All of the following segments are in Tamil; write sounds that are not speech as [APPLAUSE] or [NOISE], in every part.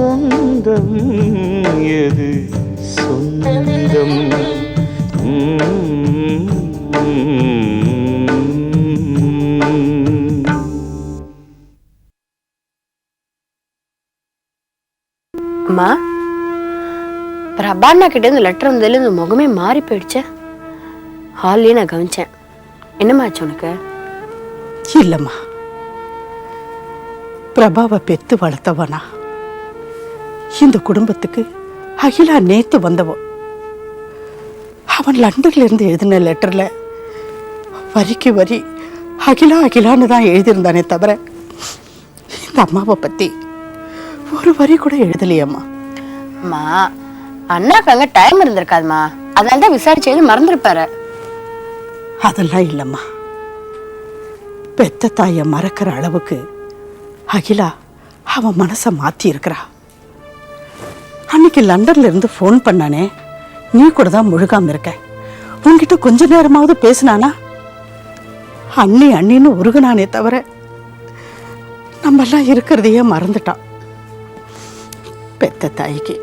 சொந்தம் எது? சொந்தம். ம். அம்மா பிரபாண்ணா கிட்ட இருந்து லெட்டர் வந்ததுல இந்த முகமே மாறி போயிடுச்சே. ஹால்லயே நான் கவனிச்சேன். என்னம்மா ஆச்சு உனக்கு? இல்லம்மா. பிரபாவை பெத்து வளர்த்தவனா? இந்த குடும்பத்துக்கு அகிலா நேத்து வந்தவ. அவன் லண்டன்ல இருந்து எழுதின லெட்டர்ல வரிக்கு வரி அகிலா அகிலான்னு தான் எழுதியிருந்தானே தவிர இந்த அம்மாவை பத்தி ஒரு வரி கூட எழுதலையம்மா. அம்மா அண்ணாக்கு அங்க டைம் இருந்திருக்காதுமா அதனால தான் விசாரிச்சு மறந்துருப்பாரு. அதெல்லாம் இல்லைம்மா. பெத்த தாயை மறக்கிற அளவுக்கு அகிலா அவன் மனசை மாத்தி இருக்கிறா அன்னைக்கு லண்டன்ல இருந்து ஃபோன் பண்ணானே. நீ கூட தான் முழுகாம இருக்க. உன்கிட்ட கொஞ்ச நேரமாவது பேசினானா? அண்ணி அண்ணின்னு உருகுனானே தவிர நம்மெல்லாம் இருக்கிறதையே மறந்துட்டான். பெத்த தாய்க்கு.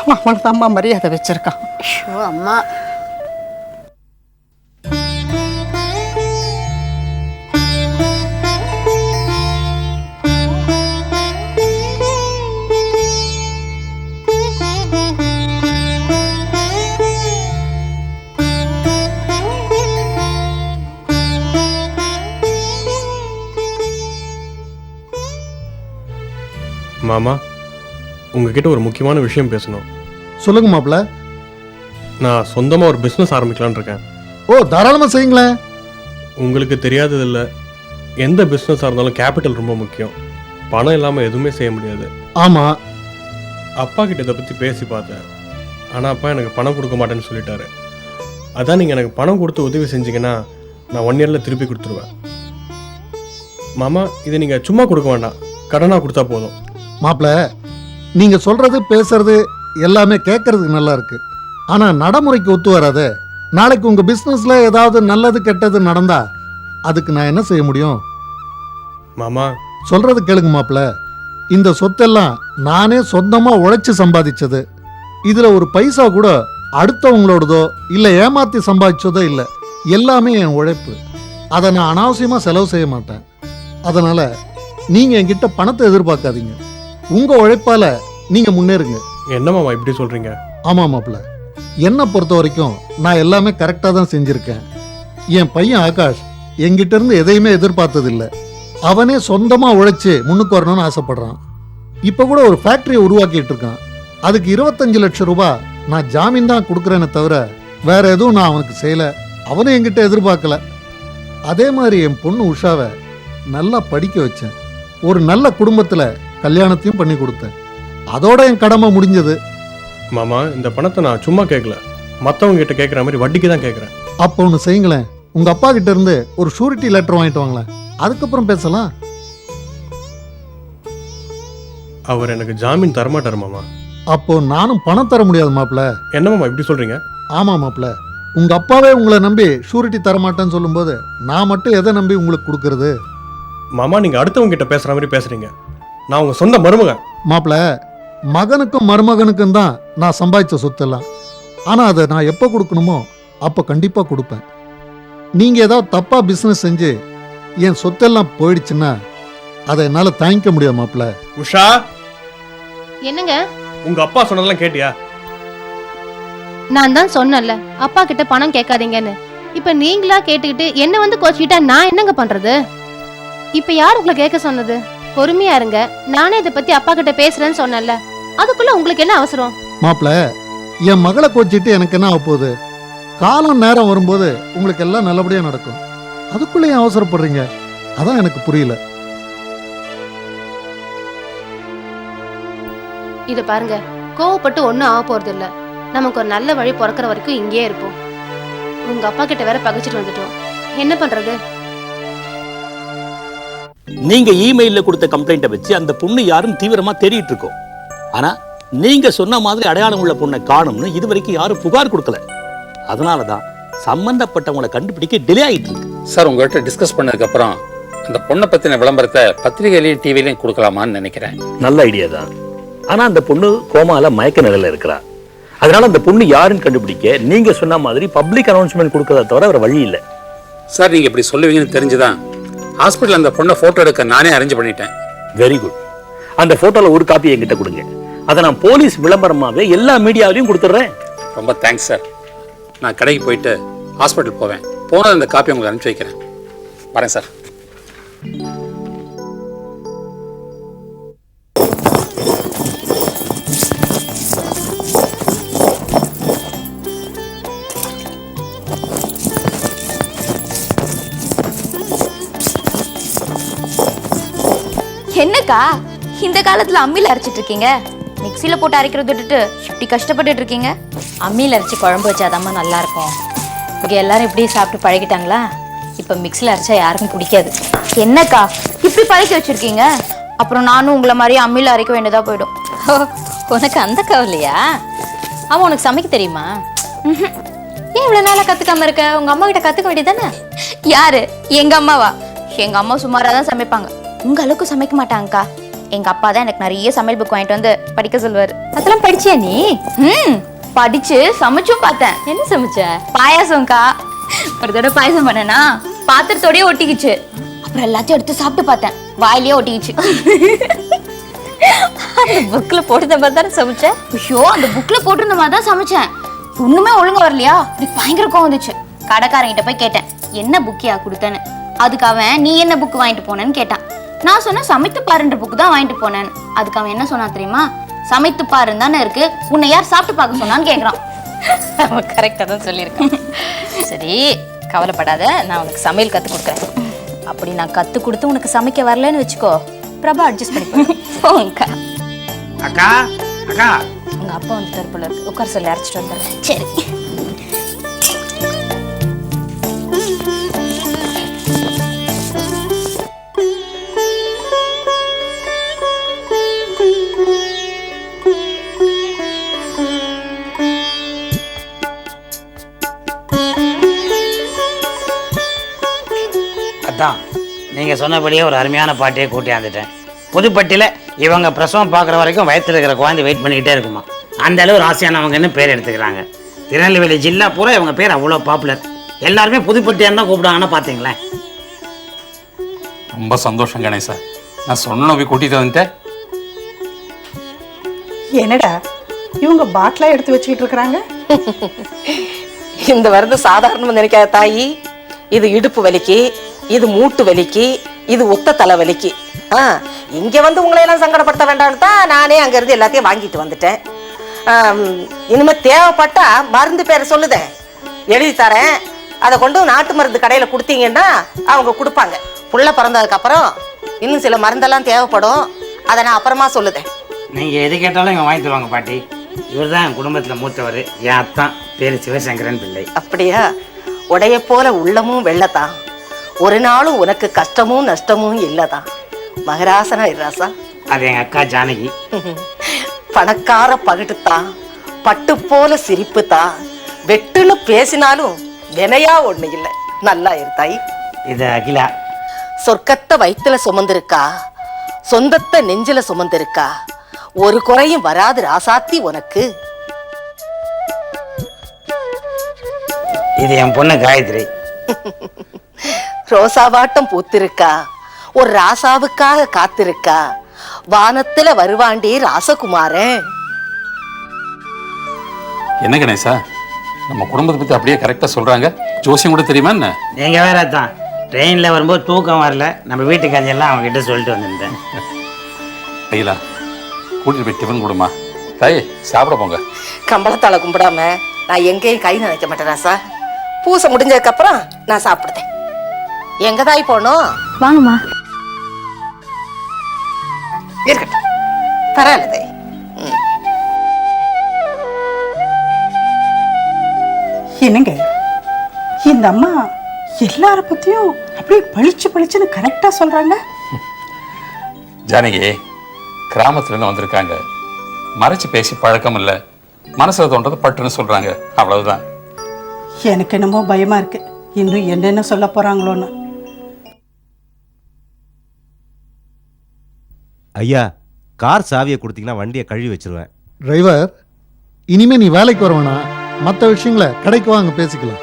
அவன் அவனை மரியாதை வச்சிருக்கான். ஷோ அம்மா. மாமா உங்ககிட்ட ஒரு முக்கியமான விஷயம் பேசணும். சொல்லுங்க மாப்பிள்ள நான் சொந்தமாக ஒரு பிஸ்னஸ் ஆரம்பிக்கலான்னு இருக்கேன். ஓ தாராளமா செய்யுங்களேன். உங்களுக்கு தெரியாதது இல்லை எந்த பிஸ்னஸாக இருந்தாலும் கேபிட்டல் ரொம்ப முக்கியம். பணம் இல்லாமல் எதுவுமே செய்ய முடியாது. ஆமா. அப்பா கிட்ட இதை பற்றி பேசி பார்த்தேன். ஆனால் அப்பா எனக்கு பணம் கொடுக்க மாட்டேன்னு சொல்லிட்டாரு. அதான் நீங்கள் எனக்கு பணம் கொடுத்து உதவி செஞ்சீங்கன்னா நான் ஒன் இயரில் திருப்பி கொடுத்துருவேன். மாமா இதை நீங்கள் சும்மா கொடுக்க வேண்டாம். கடனாக கொடுத்தா போதும். மாப்பிள்ள நீங்க சொல்றது பேசுறது எல்லாமே கேட்கறதுக்கு நல்லா இருக்கு. ஆனா நடைமுறைக்கு ஒத்து வராதே நாளைக்கு உங்க பிசினஸ்ல ஏதாவது நல்லது கெட்டது நடந்தா அதுக்கு நான் என்ன செய்ய முடியும்? மாமா. சொல்றது கேளுங்க மாப்பிள்ள இந்த சொத்தெல்லாம் நானே சொந்தமா உழைச்சு சம்பாதிச்சது. இதுல ஒரு பைசா கூட அடுத்தவங்களோடதோ இல்ல ஏமாத்தி சம்பாதிச்சதோ இல்ல. எல்லாமே என் உழைப்பு. அதை நான் அனாவசியமா செலவு செய்ய மாட்டேன். அதனால நீங்க என்கிட்ட பணத்தை எதிர்பார்க்காதீங்க. உங்க உழைப்பால நீங்க முன்னேறுங்க. என்ன மாமா இப்படி சொல்கிறீங்க ஆமா மாப்பிள்ள. என்னை பொறுத்த வரைக்கும் நான் எல்லாமே கரெக்டாக தான் செஞ்சிருக்கேன். என் பையன் ஆகாஷ் என்கிட்ட இருந்து எதையுமே எதிர்பார்த்தது இல்ல அவனே சொந்தமா உழைச்சு முன்னுக்கு வரணும்னு ஆசைப்படுறான். இப்ப கூட ஒரு ஃபேக்டரியை உருவாக்கிட்டு இருக்கான். அதுக்கு இருபத்தஞ்சு லட்சம் ரூபாய் நான் ஜாமீன் தான் கொடுக்குறேனே தவிர வேற எதுவும் நான் அவனுக்கு செய்யல. அவனும் என்கிட்ட எதிர்பார்க்கல. அதே மாதிரி என் பொண்ணு உஷாவை நல்லா படிக்க வச்சேன். ஒரு நல்ல குடும்பத்துல கல்யாணத்தையும் பண்ணி கொடுத்தேன். அதோட என் கடமை முடிஞ்சது. மாமா இந்த பணத்தை நான் சும்மா கேட்கல மற்றவங்க கிட்ட கேட்குற மாதிரி வட்டிக்கு தான் கேட்குறேன் அப்போ ஒன்று செய்யுங்களேன். உங்க அப்பா கிட்ட இருந்து ஒரு ஷூரிட்டி லெட்டர் வாங்கிட்டு வாங்களேன். அதுக்கப்புறம் பேசலாம். அவர் எனக்கு ஜாமீன் தரமாட்டார் மாமா. அப்போ நானும் பணம் தர முடியாது மாப்ள என்ன மாமா இப்படி சொல்கிறீங்க ஆமா மாப்ள உங்க அப்பாவே உங்களை நம்பி ஷூரிட்டி தர மாட்டேன்னு சொல்லும்போது நான் மட்டும் எதை நம்பி உங்களுக்கு கொடுக்கறது? மாமா நீங்கள் அடுத்தவங்க கிட்ட பேசுகிற மாதிரி பேசுகிறீங்க நான் உங்கள் சொந்த மருமகன். மாப்ள மகனுக்கும் மருமகனுக்கும் தான் நான் சம்பாதிச்ச சொத்தெல்லாம். ஆனா அதை நான் எப்போ கொடுக்கணுமோ அப்போ கண்டிப்பா கொடுப்பேன். நீங்க ஏதாவது தப்பா பிசினஸ் செஞ்சு என் சொத்தெல்லாம் போயிடுச்சுன்னா அதை என்னால தாங்கிக்க முடியாது மாப்ள. உஷா! என்னங்க? உங்கள் அப்பா சொன்னதெல்லாம் கேட்டியா? நான் தான் சொன்னேன்ல அப்பா கிட்ட பணம் கேட்காதீங்கன்னு. இப்ப நீங்களா கேட்டுக்கிட்டு என்ன வந்து கோச்சிக்கிட்டா நான் என்னங்க பண்றது? இப்ப யார் உங்களை கேட்க சொன்னது? பொறுமையா இருங்க. நானே இதை பத்தி அப்பா கிட்ட பேசுறேன்னு சொன்னேன்ல. அதுக்குள்ள உங்களுக்கு என்ன அவசரம்? மாப்ள என் மகளை கோச்சிட்டு எனக்கு என்ன ஆக போகுது? காலம் நேரம் வரும்போது உங்களுக்கு எல்லாம் நல்லபடியா நடக்கும். அதுக்குள்ள ஏன் அவசரப்படுறீங்க? அதான் எனக்கு புரியல. இத பாருங்க. கோவப்பட்டு ஒண்ணும் ஆக போறது இல்ல. நமக்கு ஒரு நல்ல வழி பிறக்கிற வரைக்கும் இங்கேயே இருப்போம். உங்க அப்பா கிட்ட வேற பகைச்சிட்டு வந்துட்டோம். என்ன பண்றது? நீங்க இமெயில்ல கொடுத்த கம்ப்ளைண்ட்டை வச்சு அந்த பொண்ணு யாரும் தீவிரமா தேடிட்டு இருக்கோம். ஆனா நீங்க சொன்ன மாதிரி அடையாளம் உள்ள பொண்ணை காணும்னு இது வரைக்கும் யாரும் புகார் கொடுக்கல. அதனால தான் சம்பந்தப்பட்டவங்களை கண்டுபிடிக்க டிலே ஆயிட்டு இருக்கு. சார் உங்கள்கிட்ட டிஸ்கஸ் பண்ணதுக்கப்புறம் அந்த பொண்ணை பற்றின விளம்பரத்தை பத்திரிகையிலையும் டிவிலையும் கொடுக்கலாமான்னு நினைக்கிறேன். நல்ல ஐடியா தான். ஆனா அந்த பொண்ணு கோமால மயக்க நிலையில இருக்கிறா அதனால அந்த பொண்ணு யாருன்னு கண்டுபிடிக்க நீங்க சொன்ன மாதிரி பப்ளிக் அனௌன்ஸ்மெண்ட் கொடுக்கறத தவிர வேற வழி இல்லை. சார் நீங்க இப்படி சொல்லுவீங்கன்னு தெரிஞ்சுதான் ஹாஸ்பிட்டல் அந்த பொண்ணை போட்டோ எடுக்க நானே அரேஞ்ச் பண்ணிட்டேன். வெரி குட் அந்த போட்டோல ஒரு காப்பி என்கிட்ட கொடுங்க. அதை நான் போலீஸ் விளம்பரமாவே எல்லா மீடியாவிலையும் கொடுத்துட்றேன். ரொம்ப தேங்க்ஸ் சார் நான் கடைக்கு போயிட்டு ஹாஸ்பிட்டல் போவேன். போனது அந்த காப்பி உங்களுக்கு அனுப்பிச்சு வைக்கிறேன். வரேன் சார் என்னக்கா இந்த காலத்துல அம்மியில அரைச்சிட்டு இருக்கீங்க. மிக்சியில போட்டு அரைக்கிறத விட்டுட்டு இப்படி கஷ்டப்பட்டுட்டு இருக்கீங்க. அம்மியில் அரைச்சி குழம்பு வச்சாதாம்மா நல்லா இருக்கும் இங்கே எல்லாரும் இப்படி சாப்பிட்டு பழகிட்டாங்களா? இப்போ மிக்ஸியில் அரைச்சா யாருக்கும் பிடிக்காது. என்னக்கா? இப்படி பழக்கி வச்சிருக்கீங்க? அப்புறம் நானும் உங்களை மாதிரி அம்மியில அரைக்க வேண்டியதா போயிடும். உனக்கு அந்த கவலையா? ஆமா உனக்கு சமைக்க தெரியுமா. ஏன் இவ்வளோ நாளாக கற்றுக்காம இருக்க? உங்கள் அம்மா கிட்ட கற்றுக்க வேண்டியதானே யாரு? எங்க அம்மாவா? எங்க அம்மா சுமாரா தான் சமைப்பாங்க. உங்க அளவுக்கு சமைக்க மாட்டாங்கக்கா. எங்க அப்பா தான் எனக்கு நிறைய சமையல் புக் வாங்கிட்டு வந்து படிக்க சொல்லுவாரு. அதெல்லாம் படிச்சியா நீ? ம் படிச்சு சமைச்சும் பார்த்தேன். என்ன சமைச்ச? பாயாசம்க்கா. ஒரு தடவை பாயாசம் பண்ணனா பாத்திரத்தோடயே ஒட்டிக்கிச்சு. அப்புறம் எல்லாத்தையும் எடுத்து சாப்பிட்டு பார்த்தேன். வாயிலேயே ஒட்டிக்கிச்சு. அந்த புக்கில் போட்டு மாதிரி தானே சமைச்ச? ஐயோ அந்த புக்ல போட்டிருந்த மாதிரி தான் சமைச்சேன். ஒண்ணுமே ஒழுங்கா வரலையா? எனக்கு பயங்கர கோவம் வந்துச்சு. கடைக்காரங்கிட்ட போய் கேட்டேன் என்ன புக்கியா கொடுத்தேன்னு? அதுக்கு அவன் நீ என்ன புக் வாங்கிட்டு போனேன்னு கேட்டான். நான் சொன்னேன் சமைத்து பாருன்ற புக் தான் வாங்கிட்டு போனேன். அதுக்கு அவன் என்ன சொன்னான் தெரியுமா? சமைத்து பாருன்னு தானே இருக்கு. உன்னை யார் சாப்பிட்டு பார்க்க சொன்னான்னு கேக்குறான். அவன் கரெக்டாக தான் சொல்லியிருக்கான். சரி கவலைப்படாத. நான் உனக்கு சமையல் கற்றுக் கொடுக்குறேன். அப்படி நான் கற்றுக் கொடுத்து உனக்கு சமைக்க வரலன்னு வச்சுக்கோ. பிரபா அட்ஜஸ்ட் பண்ணி போங்கக்கா அக்கா அக்கா. உங்க அப்பா வந்துட்டார் போல இருக்கு. உட்கார சொல்லி அரைச்சிட்டு வந்துடுறேன். சரி. நீங்கள் சொன்னபடியே ஒரு அருமையான பாட்டியை கூட்டியாந்துட்டேன் புதுப்பட்டியில் இவங்க பிரசவம் பார்க்குற வரைக்கும் வயித்துல இருக்கிற குழந்தை வெயிட் பண்ணிக்கிட்டே இருக்குமா? அந்த அளவு ராசியானவங்கன்னு பேர் எடுத்துக்கிறாங்க. திருநெல்வேலி ஜில்லா பூரா இவங்க பேர் அவ்வளோ பாப்புலர் எல்லாருமே புதுப்பட்டியான்னு தான் கூப்பிடுவாங்கன்னு பார்த்தீங்களேன் ரொம்ப சந்தோஷம் கணேசா. நான் சொன்ன போய் கூட்டிட்டு வந்துட்டேன். என்னடா? இவங்க பாட்டிலா எடுத்து வச்சுக்கிட்டு இருக்கிறாங்க? [LAUGHS] இந்த மருந்து சாதாரணமா நினைக்காத தாயி இது இடுப்பு வலிக்கு. இது மூட்டு வலிக்கு இது ஒத்த தலை வலிக்கு. ஆ இங்க வந்து உங்களை எல்லாம் சங்கடப்படுத்த வேண்டாம்னு தான் நானே அங்க இருந்து எல்லாத்தையும் வாங்கிட்டு வந்துட்டேன். ஆம், இனிமே தேவைப்பட்டா மருந்து பேரை சொல்லுதேன் எழுதி தரேன். அதை கொண்டு நாட்டு மருந்து கடையில கொடுத்தீங்கன்னா அவங்க கொடுப்பாங்க. புள்ள பிறந்ததுக்கு அப்புறம் இன்னும் சில மருந்தெல்லாம் தேவைப்படும். அதை நான் அப்புறமா சொல்லுதேன் நீங்கள் எது கேட்டாலும் இவங்க வாங்கி தருவாங்க பாட்டி. இவர் தான் என் குடும்பத்தில் மூத்தவர். என் அத்தான் பேர் சிவசங்கரன் பிள்ளை. அப்படியா? உடைய போல உள்ளமும் வெள்ளத்தான். ஒரு நாளும் உனக்கு கஷ்டமும் நஷ்டமும் இல்லதான் மகராசனா இராசா? அது எங்கள் அக்கா ஜானகி. பணக்கார பகட்டுத்தான் பட்டு போல சிரிப்பு தான் வெட்டுன்னு பேசினாலும் வினையா ஒண்ணு இல்லை. நல்லா இருத்தாய் இது அகிலா. சொர்க்கத்தை வயித்துல சுமந்திருக்கா? சொந்தத்தை நெஞ்சில சுமந்திருக்கா? ஒரு குறையும் வராது ராசாத்தி உனக்கு. இது என் பொண்ணு காயத்ரி. [LAUGHS] ரோசாவாட்டம் பூத்திருக்கா? ஒரு ராசாவுக்காக காத்திருக்கா? வானத்துல வருவாண்டி ராசகுமாரன். என்ன கணேசா? நம்ம குடும்பத்தை பத்தி அப்படியே கரெக்டா சொல்றாங்க. ஜோசியம் கூட தெரியுமா என்ன? நீங்கள் வேற தான் ட்ரெயினில் வரும்போது தூக்கம் வரல. நம்ம வீட்டு கதையெல்லாம் அவங்ககிட்ட சொல்லிட்டு வந்திருந்தேன். ஐயா கூட்டிட்டு போய் டிஃபன் கொடுமா தாயே சாப்பிட போங்க. கம்பளத்தால கும்பிடாம நான் எங்கேயும் கை நினைக்க மாட்டேன் ராசா. பூசை முடிஞ்சதுக்கு அப்புறம் நான் சாப்பிடுதேன் எங்க தாய் போனோம் வாங்கம்மா. இருக்கட்டும். பரவாயில்லதே. என்னங்க? இந்த அம்மா எல்லார பத்தியும் அப்படியே பளிச்சு பளிச்சுன்னு கரெக்டா சொல்றாங்க. ஜானகி கிராமத்துல இருந்து வந்திருக்காங்க. மறைச்சு பேசி பழக்கம் இல்ல. மனசுல தோன்றது பட்டுன்னு சொல்றாங்க. அவ்வளவுதான். எனக்கு என்னமோ பயமா இருக்கு. இன்னும் என்னென்ன சொல்ல போறாங்களோன்னு. ஐயா கார் சாவியை கொடுத்தீங்கன்னா வண்டியை கழுவி வச்சிருவேன். டிரைவர் இனிமே நீ வேலைக்கு வரவேணா மற்ற விஷயங்களை கடைக்கு வாங்க பேசிக்கலாம்.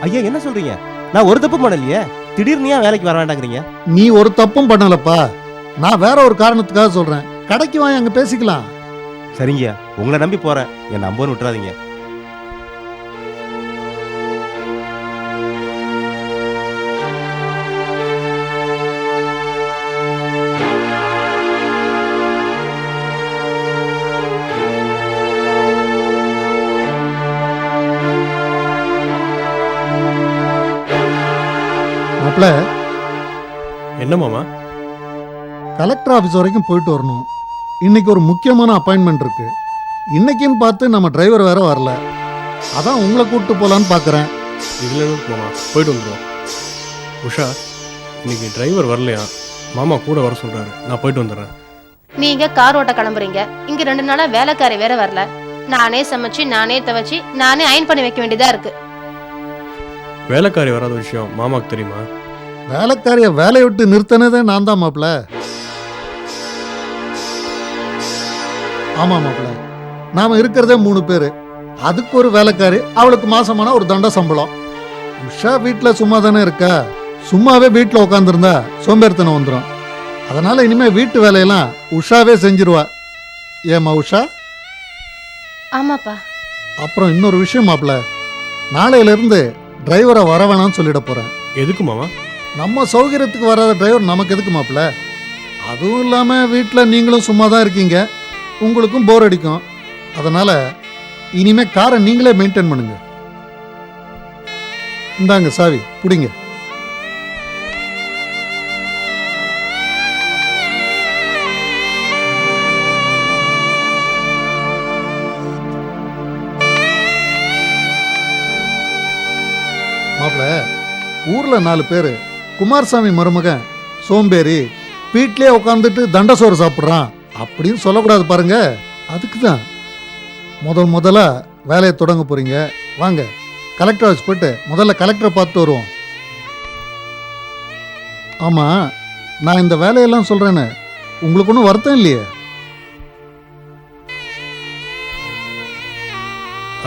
ஐயா என்ன சொல்றீங்க? நான் ஒரு தப்பு பண்ணலையே. திடீர்னு ஏன் வேலைக்கு வர வேண்டாங்கிறீங்க? நீ ஒரு தப்பும் பண்ணலப்பா. நான் வேற ஒரு காரணத்துக்காக சொல்றேன். கடைக்கு வாங்க அங்க பேசிக்கலாம். சரிங்கய்யா. உங்களை நம்பி போறேன். என்னை நம்பன்னு விட்டுறாதீங்க. மாப்பிள்ள. என்ன மாமா? கலெக்டர் ஆஃபீஸ் வரைக்கும் போயிட்டு வரணும். இன்னைக்கு ஒரு முக்கியமான அப்பாயின்மெண்ட் இருக்கு. இன்னைக்குன்னு பார்த்து நம்ம டிரைவர் வேற வரல. அதான் உங்களை கூப்பிட்டு போலான்னு பார்க்குறேன் இதுல மாமா போயிட்டு வந்துடுவோம் உஷா இன்னைக்கு டிரைவர் வரலையா? மாமா கூட வர சொல்றாரு. நான் போயிட்டு வந்துடுறேன். நீங்க கார் ஓட்ட கிளம்புறீங்க. இங்க ரெண்டு நாளா வேலைக்காரி வேற வரல. நானே சமைச்சு நானே துவைச்சு நானே அயன் பண்ணி வைக்க வேண்டியதா இருக்கு. வேலைக்காரி வராத விஷயம் மாமாக்கு தெரியுமா? வேலைக்காரிய வேலையை விட்டு நிறுத்தினதே நான் தான் மாப்பிள்ள. ஆமா மாப்பிள்ள. நாம இருக்கிறதே மூணு பேர். அதுக்கு ஒரு வேலைக்காரி அவளுக்கு மாசமான ஒரு தண்ட சம்பளம். உஷா வீட்டில் சும்மா தானே இருக்கா? சும்மாவே வீட்டில் உட்காந்துருந்தா சோம்பேறித்தனம் வந்துடும் அதனால இனிமே வீட்டு வேலையெல்லாம் உஷாவே செஞ்சிருவா. ஏமா உஷா? ஆமாப்பா. அப்புறம் இன்னொரு விஷயம் மாப்பிள்ள. நாளையில இருந்து டிரைவரை வர வேணாம்னு சொல்லிட போறேன். எதுக்கு மாமா? நம்ம சௌகரியத்துக்கு வராத டிரைவர் நமக்கு எதுக்கு மாப்பிள்ள? அதுவும் இல்லாமல் வீட்டில் நீங்களும் சும்மா தான் இருக்கீங்க. உங்களுக்கும் போர் அடிக்கும். அதனால இனிமேல் காரை நீங்களே மெயின்டைன் பண்ணுங்க. இந்தாங்க சாவி பிடிங்க. மாப்பிள்ள ஊர்ல நாலு பேர். குமாரசாமி மருமகன் சோம்பேறி வீட்லயே உட்காந்துட்டு தண்ட சோறு சாப்பிட்றான் அப்படின்னு சொல்லக்கூடாது பாருங்க. அதுக்கு தான் முதல் முதல்ல வேலையை தொடங்க போறீங்க. வாங்க. கலெக்டர் ஆஃபீஸ் போயிட்டு முதல்ல கலெக்டரை பார்த்து வருவோம். ஆமா நான் இந்த வேலையெல்லாம் சொல்கிறேன்னு உங்களுக்கு ஒன்றும் வருத்தம் இல்லையே?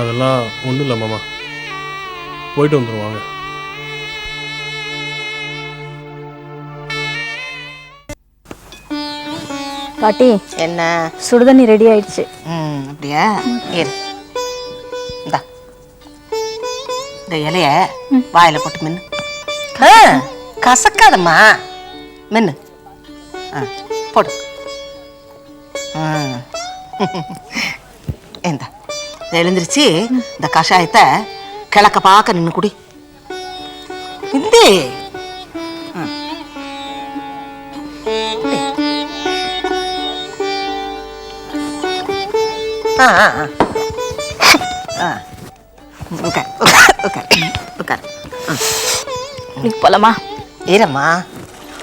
அதெல்லாம் ஒன்றும் இல்லை மாமா. போயிட்டு வந்துடுவாங்க பாட்டி என்ன? சுடுதண்ணி ரெடி ஆயிடுச்சு. ம் அப்படியா? இரு. இந்தா. இந்த இலைய வாயில போட்டு மின்னு. ஆ கசக்காதம்மா. மின்னு. ஆ போடு. [LAUGHS] ம் இந்த. எழுந்திருச்சு இந்த கஷாயத்தை கிழக்க பார்க்க நின்று குடி. இந்தே. உட்கார் உட்கார் உட்கார் நீ போலாமா? ஈரம்மா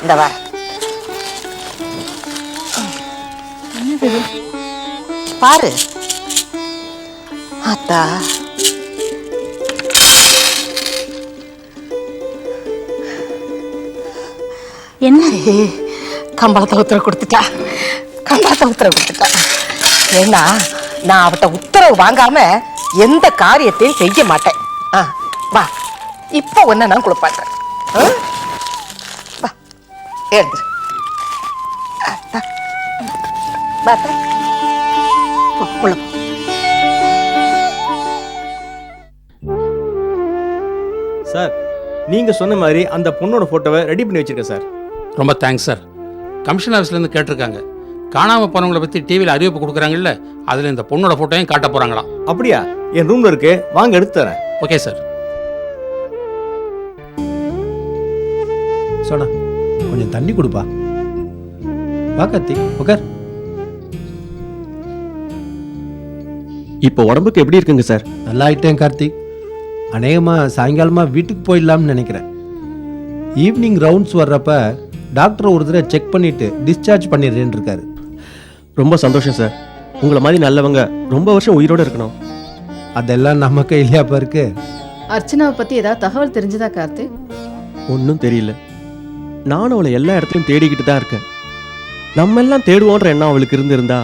இந்த வா. பாரு. அத்தா என்ன? கம்பளத்தை உத்தரவு கொடுத்துட்டா. கம்பளத்தை உத்தரவு கொடுத்துட்டா. ஏன்னா நான் அவட்ட உத்தரவு வாங்காம எந்த காரியத்தையும் செய்ய மாட்டேன். ஆ வா. இப்போ ஒன்ன நான் குளிப்பாட்டுறேன் ஆ? வா. எழுந்துரு. சார் நீங்க சொன்ன மாதிரி அந்த பொண்ணோட போட்டோவை ரெடி பண்ணி வச்சிருக்கேன் சார். ரொம்ப தேங்க்ஸ் சார். கமிஷன் ஆஃபீஸ்லேருந்து கேட்டிருக்காங்க. காணாமல் போனவங்களை பற்றி டிவியில் அறிவிப்பு கொடுக்குறாங்கல்ல அதில் இந்த பொண்ணோட ஃபோட்டோயும் காட்ட போகிறாங்களாம் அப்படியா? என் ரூம்ல இருக்கு. வாங்க எடுத்து தரேன். ஓகே சார் சோனா கொஞ்சம் தண்ணி கொடுப்பா. வா கார்த்திக் உட்கார் இப்போ உடம்புக்கு எப்படி இருக்குங்க சார் நல்லா ஆயிட்டேன் கார்த்திக் அநேகமாக சாயங்காலமாக வீட்டுக்கு போயிடலாம்னு நினைக்கிறேன். ஈவினிங் ரவுண்ட்ஸ் வர்றப்ப டாக்டர் ஒரு தடவை செக் பண்ணிட்டு டிஸ்சார்ஜ் பண்ணிடுறேன்னு இருக்காரு. ரொம்ப சந்தோஷம் சார் உங்களை மாதிரி நல்லவங்க ரொம்ப வருஷம் உயிரோடு இருக்கணும். அதெல்லாம் நம்ம கையிலையாப்பா இருக்கு அர்ச்சனாவை பத்தி ஏதாவது தகவல் தெரிஞ்சதா கார்த்திக்? ஒன்றும் தெரியல. நானும் அவளை எல்லா இடத்துலையும் தேடிக்கிட்டு தான் இருக்கேன். நம்ம எல்லாம் தேடுவோன்ற எண்ணம் அவளுக்கு இருந்திருந்தா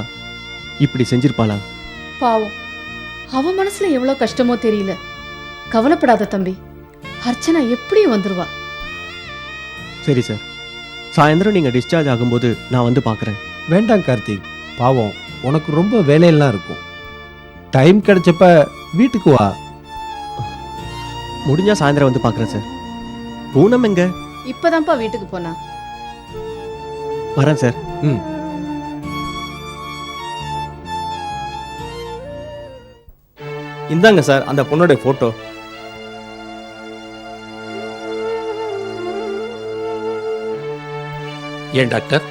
இப்படி செஞ்சிருப்பாளா? பாவம். அவ மனசுல எவ்வளவு கஷ்டமோ தெரியல. கவலைப்படாத தம்பி. அர்ச்சனா எப்படியும் வந்துருவா. சரி சார் சாயந்தரம் நீங்க டிஸ்சார்ஜ் ஆகும்போது நான் வந்து பார்க்குறேன் வேண்டாம் கார்த்திக். பாவம் உனக்கு ரொம்ப வேலையெல்லாம் இருக்கும். டைம் கிடைச்சப்ப வீட்டுக்கு வா. முடிஞ்சா சாயந்தரம் வந்து பார்க்குறேன் சார். பூனம் எங்க? இப்பதான்ப்பா வீட்டுக்கு போனா. வரேன் சார். ம். இந்தாங்க சார் அந்த பொண்ணோட ஃபோட்டோ ஏன் டாக்டர்?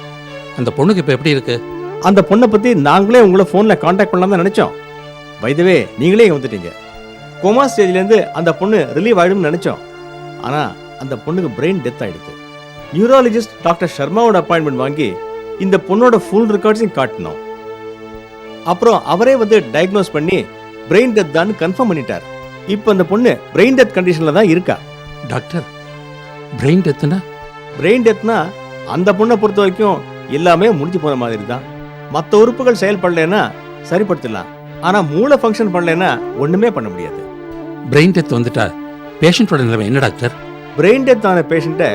அந்த பொண்ணுக்கு இப்போ எப்படி இருக்கு? அந்த பொண்ணை பற்றி நாங்களே உங்களை ஃபோனில் காண்டாக்ட் பண்ணலாம் தான் நினச்சோம். வைதவே நீங்களே இங்க வந்துட்டீங்க. கோமா ஸ்டேஜ்லேருந்து அந்த பொண்ணு ரிலீவ் ஆகிடும்னு நினச்சோம். ஆனால் அந்த பொண்ணுக்கு பிரெயின் டெத் ஆயிடுது. நியூராலஜிஸ்ட் டாக்டர் சர்மாவோட அப்பாயின்மெண்ட் வாங்கி இந்த பொண்ணோட ஃபுல் ரெக்கார்ட்ஸையும் காட்டினோம். அப்புறம் அவரே வந்து டயக்னோஸ் பண்ணி பிரெயின் டெத் தான் கன்ஃபார்ம் பண்ணிட்டார். இப்போ அந்த பொண்ணு பிரெயின் டெத் கண்டிஷனில் தான் இருக்கா. டாக்டர் பிரெயின் டெத்துனா பிரெயின் டெத்னா அந்த பொண்ணை பொறுத்த வரைக்கும் எல்லாமே முடிஞ்சு போன மாதிரி தான். மற்ற உறுப்புகள் செயல்படலைன்னா சரிப்படுத்திடலாம். ஆனா மூளை ஃபங்க்ஷன் பண்ணலைன்னா ஒண்ணுமே பண்ண முடியாது. பிரெயின் டெத் வந்துட்டா பேஷண்ட்டோட நிலைமை என்ன டாக்டர் பிரெயின் டெத் ஆன பேஷண்ட்டை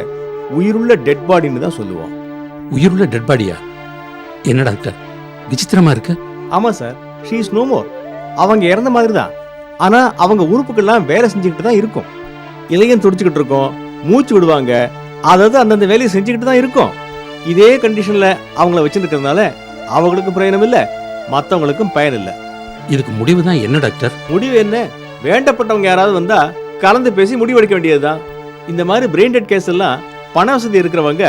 உயிருள்ள டெட் பாடின்னு தான் சொல்லுவோம். உயிருள்ள டெட் பாடியா என்ன டாக்டர் விசித்திரமா இருக்கு? ஆமா sir she is no more அவங்க இறந்த மாதிரி தான். ஆனா அவங்க உறுப்புகள்லாம் வேலை செஞ்சுக்கிட்டு தான் இருக்கும். இலையம் துடிச்சுக்கிட்டு இருக்கும் மூச்சு விடுவாங்க அதாவது அந்தந்த வேலையை செஞ்சுக்கிட்டு தான் இருக்கும். இதே கண்டிஷன்ல அவங்கள வச்சிருக்கிறதுனால அவங்களுக்கும் பிரயோஜனம் இல்லை மற்றவங்களுக்கும் பயன் இல்லை இதுக்கு முடிவு தான் என்ன டாக்டர்? முடிவு என்ன? வேண்டப்பட்டவங்க யாராவது வந்தா கலந்து பேசி முடிவெடுக்க வேண்டியதுதான். இந்த மாதிரி பிரெயின் டெட் கேஸ் எல்லாம் பண வசதி இருக்கிறவங்க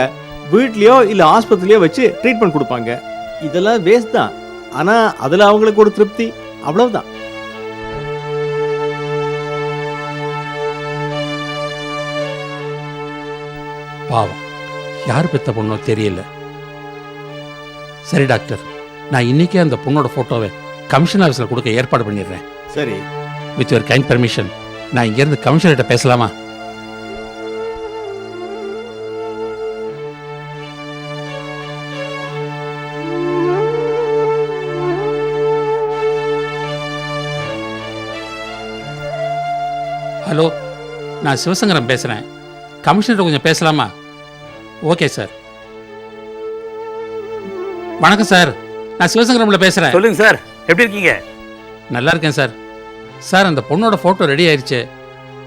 வீட்லயோ இல்ல ஆஸ்பத்திரியிலயோ வச்சு ட்ரீட்மெண்ட் கொடுப்பாங்க. இதெல்லாம் வேஸ்ட் தான். ஆனா அதுல அவங்களுக்கு ஒரு திருப்தி. அவ்வளவுதான். பாவம். யார் பெத்த பொண்ணோ தெரியல. சரி டாக்டர். நான் இன்னைக்கே அந்த பொண்ணோட போட்டோவை கமிஷன் ஆஃபீஸில் கொடுக்க ஏற்பாடு பண்ணிடுறேன். சரி. வித் யுவர் கைண்ட் பர்மிஷன் நான் இங்கேருந்து கமிஷனர்கிட்ட பேசலாமா? ஹலோ நான் சிவசங்கரம் பேசுகிறேன் கமிஷனர் கொஞ்சம் பேசலாமா? ஓகே சார் வணக்கம் சார். நான் சிவசங்கரம்ல பேசுகிறேன் சொல்லுங்க சார் எப்படி இருக்கீங்க? நல்லா இருக்கேன் சார். சார் அந்த பொண்ணோட ஃபோட்டோ ரெடி ஆயிருச்சு.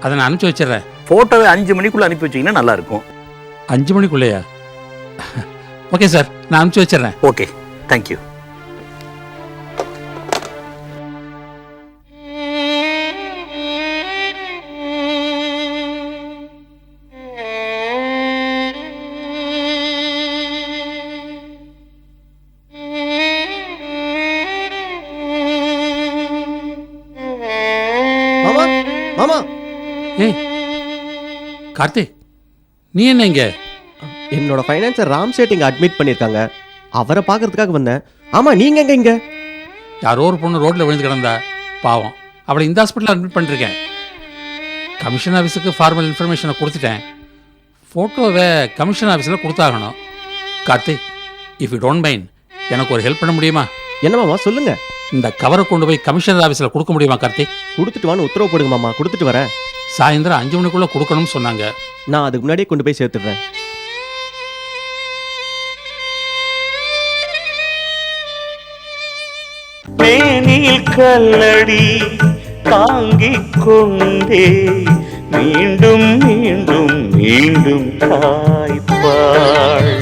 அதை நான் அனுப்பிச்சி வச்சிடுறேன். போட்டோவை அஞ்சு மணிக்குள்ள அனுப்பி வச்சீங்கன்னா நல்லா இருக்கும். அஞ்சு மணிக்குள்ளேயா? ஓகே சார் நான் அனுப்பிச்சி வச்சிடுறேன். ஓகே தேங்க்யூ கார்த்திக் நீ என்ன இங்க? என்னோட ஃபைனான்சர் ராம் சேட் இங்க அட்மிட் பண்ணிருக்காங்க. அவரை பார்க்கறதுக்காக வந்தேன். ஆமா நீங்க எங்க இங்க? யாரோ ஒரு பொண்ணு ரோட்ல விழுந்து கிடந்தா பாவம். அவளை இந்த ஹாஸ்பிட்டல் அட்மிட் பண்ணிருக்கேன். கமிஷன் ஆஃபீஸுக்கு ஃபார்மல் இன்ஃபர்மேஷனை கொடுத்துட்டேன். ஃபோட்டோவை கமிஷன் ஆஃபீஸில் கொடுத்தாகணும். Karthik if you don't mind எனக்கு ஒரு ஹெல்ப் பண்ண முடியுமா? என்ன மாமா சொல்லுங்க. இந்த கவரை கொண்டு போய் கமிஷனர் ஆஃபீஸில் கொடுக்க முடியுமா கார்த்திக்? கொடுத்துட்டு வான்னு உத்தரவு போடுங்க மாமா கொடுத்துட்டு வரேன். சாயந்தரம் அஞ்சு மணிக்குள்ளே கொடுக்கணும்னு சொன்னாங்க. நான் அதுக்கு முன்னாடியே கொண்டு போய் சேர்த்துடுறேன். மேனில் கல்லடி தாங்கிக் கொண்டே மீண்டும் மீண்டும் மீண்டும் தாய்ப்பாள்.